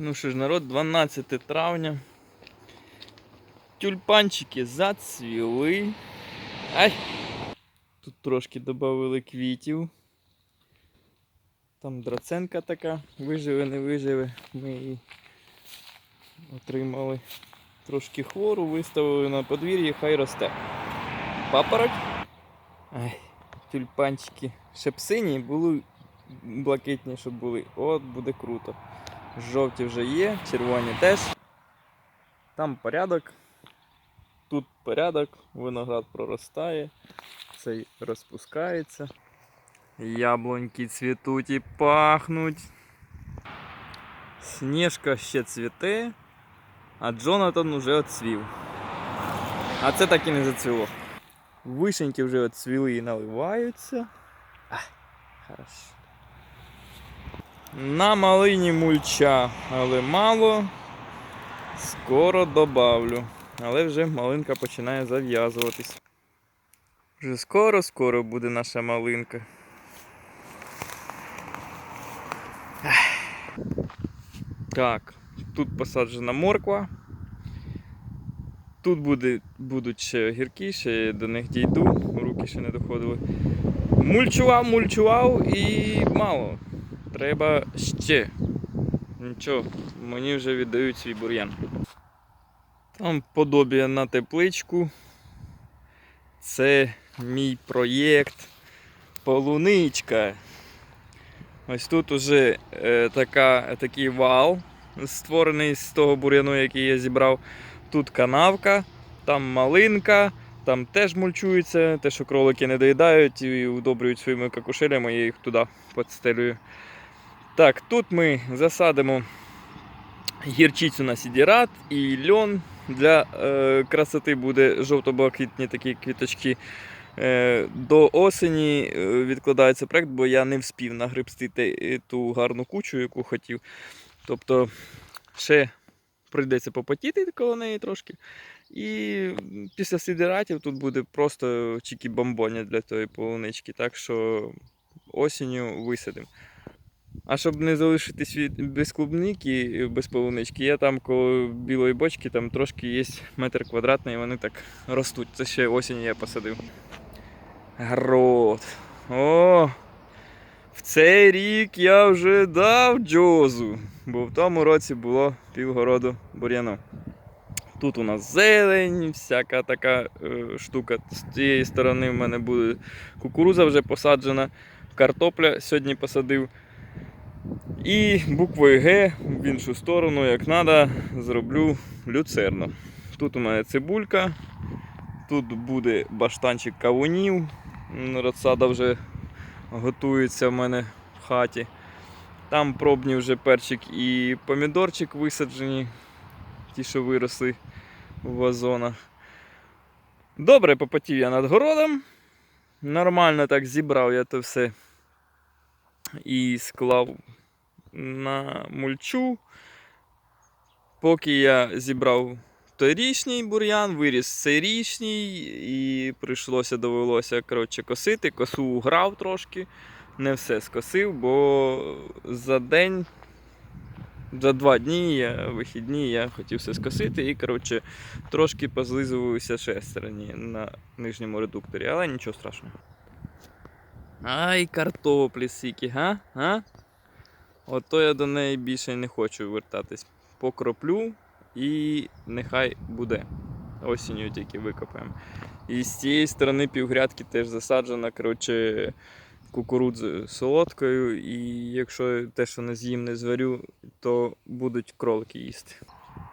Ну що ж, народ, 12 травня. Тюльпанчики зацвіли. Ай! Тут трошки додали квітів. Там драценка така, виживе, не виживе. Ми її отримали трошки хвору, виставили на подвір'ї, хай росте. Папороть. Ай, тюльпанчики. Ще б сині були блакитні, щоб були. От буде круто. Жовті вже є, червоні теж. Там порядок. Тут порядок, виноград проростає, цей розпускається. Яблуньки цвітуть і пахнуть. Сніжка ще цвіте, а Джонатан уже отцвів. А це так і не зацвіло. Вишеньки вже отцвіли і наливаються. Ах, хорошо. На малині мульча, але мало. Скоро добавлю. Але вже малинка починає зав'язуватись. Вже скоро-скоро буде наша малинка. Так, тут посаджена морква. Тут буде, будуть ще огірки, ще до них дійду, руки ще не доходили. Мульчував, мульчував і мало. Треба ще. Нічого, мені вже віддають свій бур'ян. Там подобія на тепличку. Це мій проєкт Полуничка. Ось тут уже е, така, такий вал, створений з того бур'яну, який я зібрав. Тут канавка, там малинка, там теж мульчується, те, що кролики не доїдають і удобрюють своїми какушелями, я їх туди підстелюю. Так, тут ми засадимо гірчицю на сідірат і льон. Для е, красоти буде жовто-блакитні такі квіточки. Е, до осені е, відкладається проект, бо я не вспів нагребсти те- ту гарну кучу, яку хотів. Тобто ще прийдеться попотіти коло неї трошки. І після сидератів тут буде просто чікі-бомбоня для тої полунички. Так що осінню висадимо. А щоб не залишитись від без клубники, без полунички, я там коло білої бочки там трошки є метр квадратний, і вони так ростуть. Це ще осінь я посадив. Грот. О! В цей рік я вже дав джозу, бо в тому році було півгороду бур'яну. Тут у нас зелень, всяка така е, штука. З цієї сторони в мене буде кукуруза вже посаджена, картопля сьогодні посадив. І буквою Г в іншу сторону, як треба, зроблю люцерну. Тут у мене цибулька, тут буде баштанчик кавунів. Розсада вже готується в мене в хаті. Там пробні вже перчик і помідорчик висаджені, ті, що виросли в вазонах. Добре попотів я над городом. Нормально так зібрав я то все і склав на мульчу. Поки я зібрав торічній бур'ян, виріс цейрічній, і прийшлося довелося коротше, косити. Косу уграв трошки, не все скосив, бо за день, за два дні я, вихідні я хотів все скосити і коротше, трошки позлизувався шестерні на нижньому редукторі, але нічого страшного. Ай, картоплі сіки, га? Ото я до неї більше не хочу вертатись. Покроплю і нехай буде. Осінню тільки викопаємо. І з цієї сторони півгрядки теж засаджена, коротше, кукурудзою солодкою. І якщо те, що не з'їм, не зварю, то будуть кролики їсти.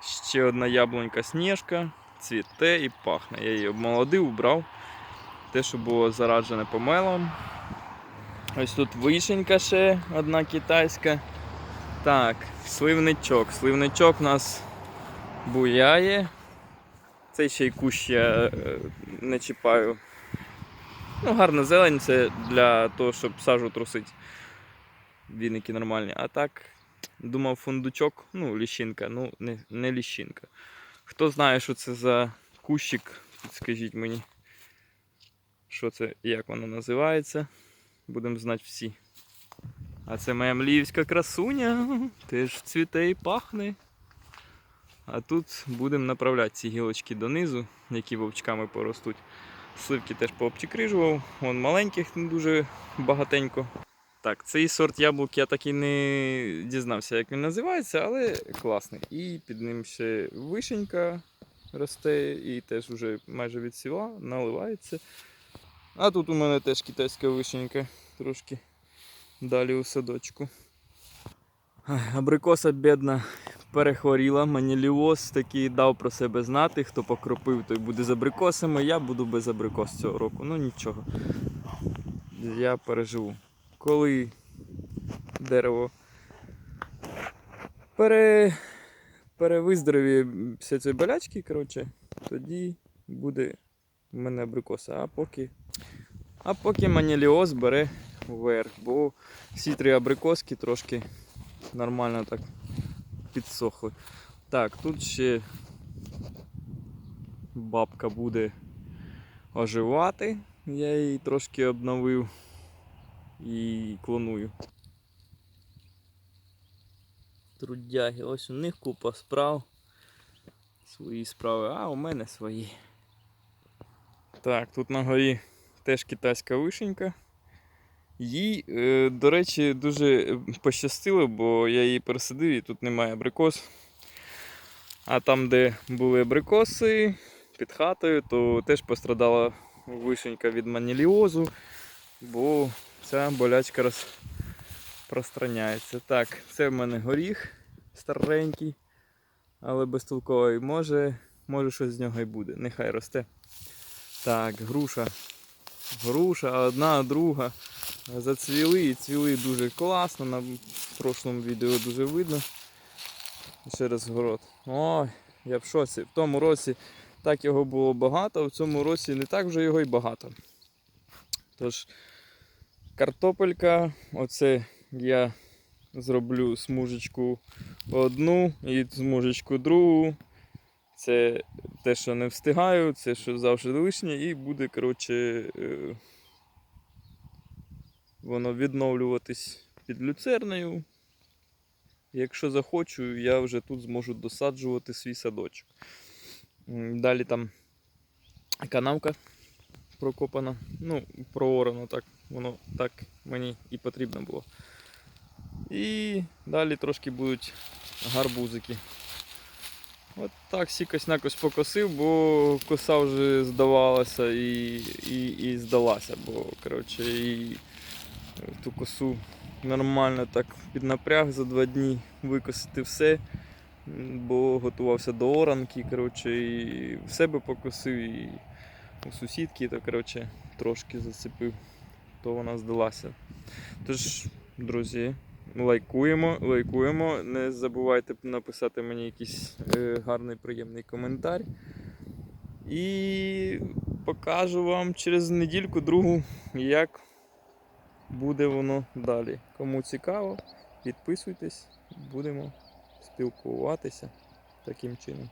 Ще одна яблунька сніжка, цвіте і пахне. Я її обмолодив, убрав. Те, що було зараджене помелом. Ось тут вишенька ще одна китайська. Так, сливничок. Сливничок у нас буяє. Цей ще й кущ я е, не чіпаю. Ну, гарна зелень, це для того, щоб сажу трусити. Віники нормальні. А так, думав фундучок, ну, ліщинка, ну, не, не ліщинка. Хто знає, що це за кущик, підскажіть мені, що це, як воно називається. Будемо знати всі. А це моя мліївська красуня, теж цвіте і пахне. А тут будемо направляти ці гілочки донизу, які вовчками поростуть. Сливки теж пообчикрижував, вон маленьких дуже багатенько. Так, цей сорт яблук я так і не дізнався, як він називається, але класний. І під ним ще вишенька росте і теж вже майже відсіла, наливається. А тут у мене теж китайська вишенька, трошки далі у садочку. Абрикоса бідна перехворіла, маніліоз такий дав про себе знати. Хто покропив, той буде з абрикосами. Я буду без абрикос цього року. Ну нічого. Я переживу. Коли дерево пере... перевиздоровіє після цієї болячки, коротше, тоді буде в мене абрикоса. А поки, а поки маніліоз бере вверх, бо всі три абрикоски трошки нормально так підсохли. Так, тут ще бабка буде оживати. Я її трошки обновив і клоную. Трудяги, ось у них купа справ. Свої справи, а у мене свої. Так, тут на горі теж китайська вишенька. Їй, е, до речі, дуже пощастило, бо я її пересадив і тут немає абрикос. А там, де були абрикоси під хатою, то теж пострадала вишенька від маніліозу, бо ця болячка розпространяється. Так, це в мене горіх старенький, але безтолковий. Може, може щось з нього і буде. Нехай росте. Так, груша. Груша, одна, друга. Зацвіли і цвіли дуже класно. На прошлому відео дуже видно. Ще раз город. Ой, я в шоці. В тому році так його було багато, а в цьому році не так вже його й багато. Тож, картопелька, оце я зроблю смужечку одну і смужечку другу. Це те, що не встигаю, це що завжди лишнє, і буде, коротше, е, воно відновлюватись під люцерною. Якщо захочу, я вже тут зможу досаджувати свій садочок. Далі там канавка прокопана. Ну, проорано так, воно так мені і потрібно було. І далі трошки будуть гарбузики. От так сікось накось покосив, бо коса вже здавалася і, і, і здалася, бо коротше, і ту косу нормально так піднапряг за два дні викосити все, бо готувався до оранки, коротше, і в себе покосив, і у сусідки, то коротше, трошки зацепив, то вона здалася. Тож, друзі, лайкуємо, лайкуємо. Не забувайте написати мені якийсь е, гарний, приємний коментар. І покажу вам через недільку другу, як буде воно далі. Кому цікаво, підписуйтесь, будемо спілкуватися таким чином.